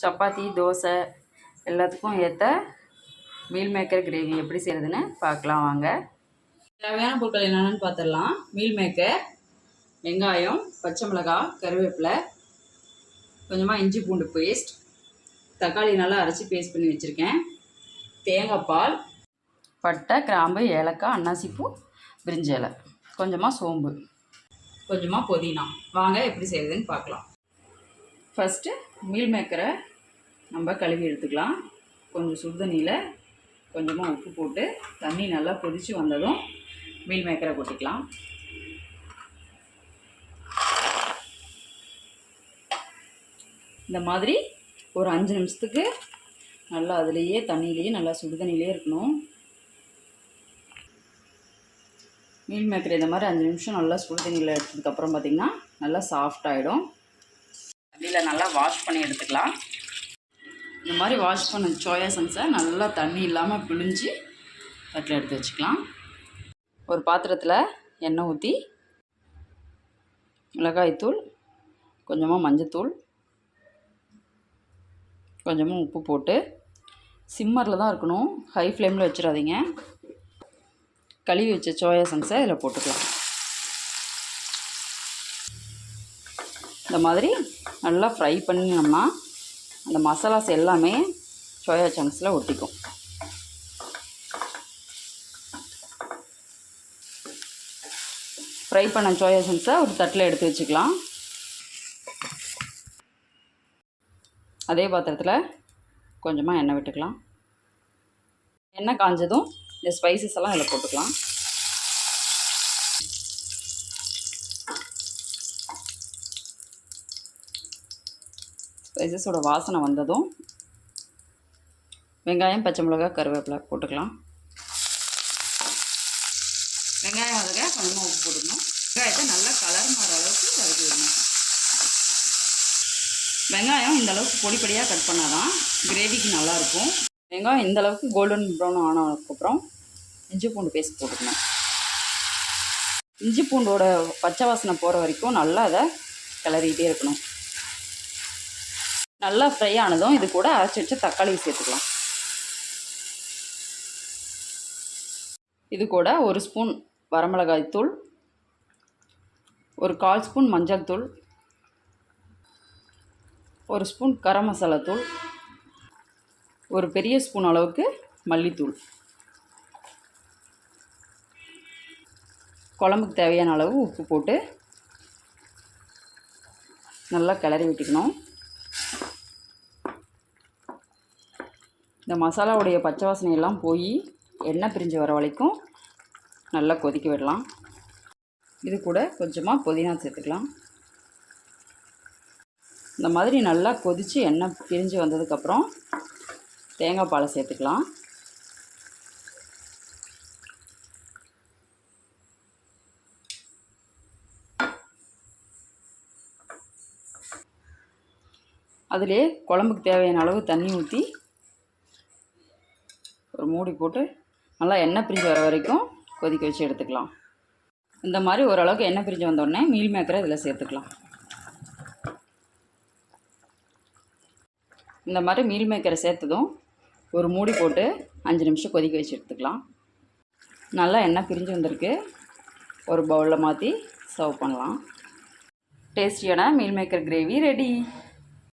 சப்பாத்தி தோசை எல்லாத்துக்கும் ஏற்ற meal maker gravy எப்படி செய்கிறதுன்னு பார்க்கலாம் வாங்க. தேவையான பொருட்கள் என்னென்னு பார்த்துடலாம். மீல் மேக்கர் வெங்காயம் பச்சை மிளகாய் கருவேப்பிலை கொஞ்சமாக இஞ்சி பூண்டு பேஸ்ட் தக்காளி நல்லா அரைச்சி பேஸ்ட் பண்ணி வச்சுருக்கேன். தேங்காய் பால் பட்டை கிராம்பு ஏலக்காய் அன்னாசிப்பூ பிரிஞ்சலை கொஞ்சமாக சோம்பு கொஞ்சமாக புதினா. வாங்க எப்படி செய்கிறதுன்னு பார்க்கலாம். ஃபஸ்ட்டு மீல் மேக்கரை நம்ம கழுவி எடுத்துக்கலாம். கொஞ்சம் சுடுதண்ணியில் கொஞ்சமாக உப்பு போட்டு தண்ணி நல்லா கொதித்து வந்ததும் மீல் மேக்கரை கொட்டிக்கலாம். இந்த மாதிரி ஒரு அஞ்சு நிமிஷத்துக்கு நல்லா அதுலேயே தண்ணியிலேயே நல்லா சுடுதண்ணிலேயே இருக்கணும். மீல் மேக்கர் இந்த மாதிரி அஞ்சு நிமிஷம் நல்லா சுடு தண்ணியில் எடுத்ததுக்கப்புறம் பார்த்திங்கன்னா நல்லா சாஃப்ட் ஆகிடும் தண்ணியில் நல்லா வாஷ் பண்ணி எடுத்துக்கலாம். இந்த மாதிரி வாஷ் பண்ண சோயா சங்ஸை நல்லா தண்ணி இல்லாமல் பிழிஞ்சு தட்டில் எடுத்து வச்சுக்கலாம். ஒரு பாத்திரத்தில் எண்ணெய் ஊற்றி மிளகாய்த்தூள் கொஞ்சமாக மஞ்சத்தூள் கொஞ்சமாக உப்பு போட்டு சிம்மரில் தான் இருக்கணும். ஹை ஃப்ளேமில் வச்சிடாதீங்க. கழுவி வச்ச சோயா சங்ஸை இதில் போட்டுக்கலாம். இந்த மாதிரி நல்லா ஃப்ரை பண்ணினோம்னா அந்த மசாலாஸ் எல்லாமே சோயா சங்க்ஸில் ஒட்டிக்கும். ஃப்ரை பண்ண சோயா சங்க்ஸை ஒரு தட்டில் எடுத்து வச்சுக்கலாம். அதே பாத்திரத்தில் கொஞ்சமாக எண்ணெய் விட்டுக்கலாம். எண்ணெய் காஞ்சதும் இந்த ஸ்பைசஸ் எல்லாம் இதில் போட்டுக்கலாம். ஸ்பைசஸோட வாசனை வந்ததும் வெங்காயம் பச்சை மிளகாய் கருவேப்பிலை போட்டுக்கலாம். வெங்காயம் வதக்க கொஞ்சமாக உப்பு போட்டுக்கணும். வெங்காயத்தை நல்லா கலர் மாற அளவுக்கு வதக்கி விடணும். வெங்காயம் இந்த அளவுக்கு பொடி பொடியாக கட் பண்ணால் தான் கிரேவிக்கு நல்லாயிருக்கும் வெங்காயம் இந்த அளவுக்கு கோல்டன் ப்ரௌன் ஆனதுக்கப்புறம் இஞ்சி பூண்டு பேஸ்ட் போட்டுக்கணும் இஞ்சி பூண்டோட பச்சை வாசனை போகிற வரைக்கும் நல்லா அதை கிளறிக்கிட்டே இருக்கணும். நல்லா ஃப்ரை ஆனதும் இது கூட அரைச்சி வச்ச தக்காளி சேர்த்துக்கலாம். இது கூட ஒரு ஸ்பூன் வரமிளகாய் தூள் ஒரு கால் ஸ்பூன் மஞ்சள் தூள் ஒரு ஸ்பூன் கரம் மசாலா தூள் ஒரு பெரிய ஸ்பூன் அளவுக்கு மல்லித்தூள். குழம்புக்கு தேவையான அளவு உப்பு போட்டு நல்லா கிளறி விட்டுக்கணும். இந்த மசாலாவுடைய பச்சை வாசனையெல்லாம் போய் எண்ணெய் பிரிஞ்சு வர வரைக்கும் நல்லா கொதிக்க விடலாம். இது கூட கொஞ்சமாக புதினா சேர்த்துக்கலாம். இந்த மாதிரி நல்லா கொதித்து எண்ணெய் பிரிஞ்சு வந்ததுக்கப்புறம் தேங்காய் பாலை சேர்த்துக்கலாம். அதிலே குழம்புக்கு தேவையான அளவு தண்ணி ஊற்றி ஒரு மூடி போட்டு நல்லா எண்ணெய் பிரிஞ்சு வர வரைக்கும் கொதிக்க வச்சு எடுத்துக்கலாம். இந்த மாதிரி ஓரளவுக்கு எண்ணெய் பிரிஞ்சு வந்தோடனே மீல் மேக்கரை இதில் சேர்த்துக்கலாம். இந்த மாதிரி மீல் மேக்கரை சேர்த்ததும் ஒரு மூடி போட்டு அஞ்சு நிமிஷம் கொதிக்க வச்சு எடுத்துக்கலாம். நல்லா எண்ணெய் பிரிஞ்சு வந்திருக்கு. ஒரு பவுலில் மாற்றி சர்வ் பண்ணலாம். டேஸ்டியான மீல் மேக்கர் கிரேவி ரெடி